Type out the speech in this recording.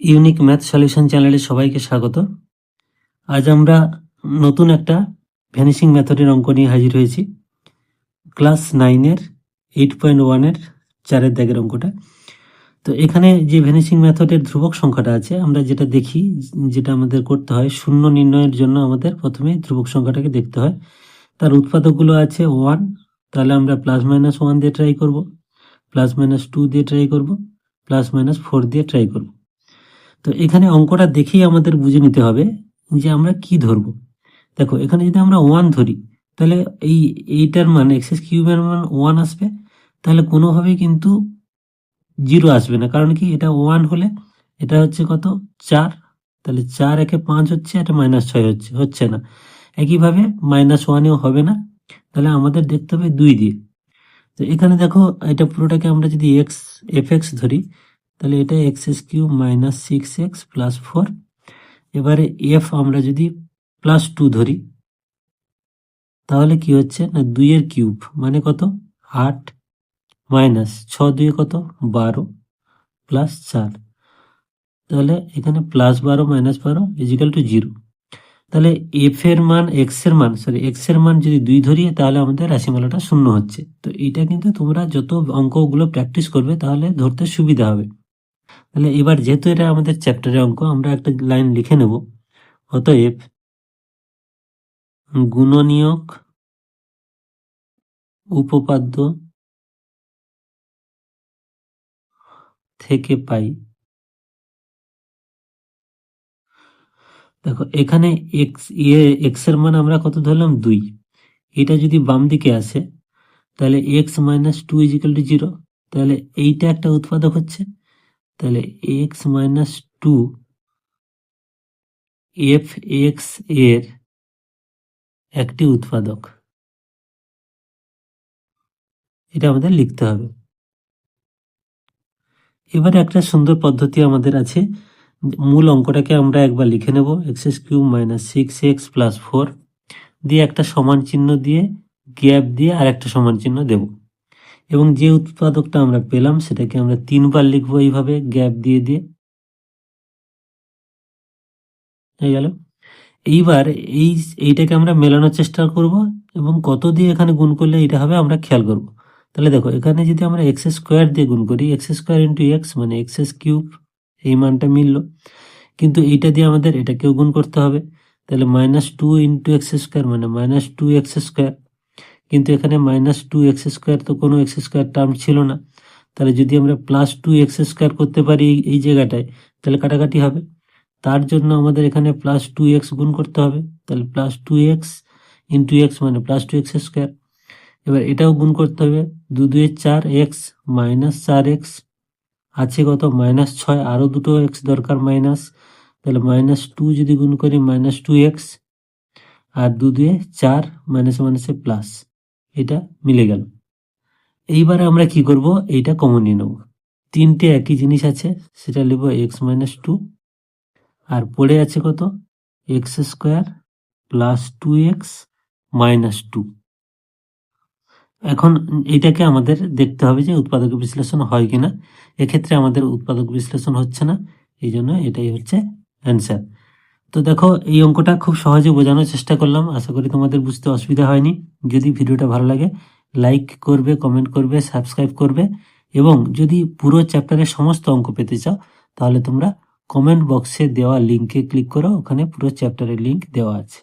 Unique math solution চ্যানেলে সবাইকে স্বাগত। আজ আমরা নতুন একটা ভ্যানিশিং মেথডের অঙ্ক নিয়ে হাজির হয়েছি। ক্লাস নাইনের, এইট পয়েন্ট ওয়ানের, চারের দাগের অঙ্কটা। তো এখানে যে ভ্যানিশিং মেথডের ধ্রুবক সংখ্যাটা আছে, আমরা যেটা দেখি, যেটা আমাদের করতে হয়, শূন্য নির্ণয়ের জন্য আমাদের প্রথমে ধ্রুবক সংখ্যাটাকে দেখতে হয়। তার উৎপাদকগুলো আছে ওয়ান, তাহলে আমরা প্লাস মাইনাস ওয়ান দিয়ে ট্রাই করব, প্লাস মাইনাস টু দিয়ে ট্রাই করব, প্লাস মাইনাস ফোর দিয়ে ট্রাই করব। তো এখানে অঙ্কটা দেখেই আমাদের বুঝে নিতে হবে যে আমরা কি ধরব। দেখো, এখানে যদি আমরা ওয়ান ধরি, তাহলে এই এইটার মান এক্সএস কিউবের মান ওয়ান আসবে। তাহলে কোনোভাবেই কিন্তু জিরো আসবে না। কারণ কি? এটা ওয়ান হলে এটা হচ্ছে কত? চার। তাহলে চার একে পাঁচ হচ্ছে, এটা মাইনাস ছয় হচ্ছে হচ্ছে না। একইভাবে মাইনাস ওয়ানেও হবে না। তাহলে আমাদের দেখতে হবে দুই দিয়ে। তো এখানে দেখো, এটা পুরোটাকে আমরা যদি এক্স এফ এক্স ধরি তাহলে এটা x s cube minus six x plus four এবারে এফ আমরা যদি প্লাস টু ধরি, তাহলে কি হচ্ছে? না, দুইয়ের কিউব মানে কত? আট মাইনাস ছ দুয়ে কত? বারো প্লাস চার। তাহলে এখানে প্লাস বারো মাইনাস বারো ইজিক্যাল টু জিরো তাহলে এফ এর মান এক্সের মান সরি এক্সের মান যদি দুই ধরি, তাহলে আমাদের রাশিমালাটা শূন্য হচ্ছে। তো এটা কিন্তু তোমরা যত অঙ্কগুলো প্র্যাকটিস করবে, তাহলে ধরতে সুবিধা হবে। তাহলে এবার যেহেতু এটা আমাদের চ্যাপ্টারের অঙ্ক, আমরা একটা লাইন লিখে নেব। অতএব গুণনীয়ক উপপাদ্য থেকে পাই। দেখো, এখানে এক্স ইয়ে এক্সের মান আমরা কত ধরলাম? দুই। এটা যদি বাম দিকে আসে, তাহলে x minus two equal to zero তাহলে এইটা একটা উৎপাদক হচ্ছে। তাহলে এক্স মাইনাস টু এফ এক্সের একটি উৎপাদক। এটা আমাদের লিখতে হবে। এবারে একটা সুন্দর পদ্ধতি আমাদের আছে। মূল অঙ্কটাকে আমরা একবার লিখে নেব। X s cube minus six x plus four দিয়ে একটা সমান চিহ্ন দিয়ে গ্যাপ দিয়ে আর একটা সমান চিহ্ন দেব। এবং যে উৎপাদকটা আমরা পেলাম, সেটাকে আমরা তিনবার লিখব এইভাবে, গ্যাপ দিয়ে দিয়ে। হয়ে গেল। এইবার এই, এইটাকে আমরা মেলানোর চেষ্টা করব এবং কত দিয়ে এখানে গুণ করলে এটা হবে আমরা খেয়াল করব। তাহলে দেখো, এখানে যদি আমরা এক্স স্কোয়ার দিয়ে গুণ করি, এক্স স্কোয়ার ইন্টু এক্স মানে এক্স কিউব, এই মানটা মিলল। কিন্তু এইটা দিয়ে আমাদের এটাকেও গুণ করতে হবে। তাহলে minus two into x square মানে মাইনাস টু এক্স স্কোয়ার। কিন্তু এখানে মাইনাস টু এক্স স্কোয়ার তো কোনো এক্স স্কোয়ার টার্ম ছিল না। তাহলে যদি আমরা প্লাস টু এক্স স্কোয়ার করতে পারি এই- জায়গাটায়, তাহলে কাটাকাটি হবে। তার জন্য আমাদের এখানে প্লাস টু এক্স গুণ করতে হবে। তাহলে plus two x into x মানে প্লাস টু এক্স স্কোয়ার এবার এটাও গুণ করতে হবে। দু দুয়ে চার এক্স মাইনাস চার এক্স আছে কত? মাইনাস ছয়, আরও দুটো এক্স দরকার মাইনাস তাহলে মাইনাস টু যদি গুণ করি মাইনাস টু এক্স আর দু দুয়ে চার মাইনাসে মাইনাসে প্লাস এটা মিলে গেল। এইবারে আমরা কি করব? এইটা কমন নিয়ে নেব। তিনটে একই জিনিস আছে, সেটা নেব এক্স মাইনাস টু আর পড়ে আছে কত? X square plus two x minus two এখন এটাকে আমাদের দেখতে হবে যে উৎপাদক বিশ্লেষণ হয় কিনা। এক্ষেত্রে আমাদের উৎপাদক বিশ্লেষণ হচ্ছে না এই জন্য এটাই হচ্ছে অ্যান্সার তো দেখো, এই অঙ্কটা খুব সহজে বোঝানোর চেষ্টা করলাম। আশা করি তোমাদের বুঝতে অসুবিধা হয়নি। যদি ভিডিওটা ভালো লাগে লাইক করবে কমেন্ট করবে সাবস্ক্রাইব করবে, এবং যদি পুরো চ্যাপ্টারের সমস্ত অঙ্ক পেতে চাও, তাহলে তোমরা কমেন্ট বক্সে দেওয়া লিঙ্কে ক্লিক করো। ওখানে পুরো চ্যাপ্টারের লিঙ্ক দেওয়া আছে।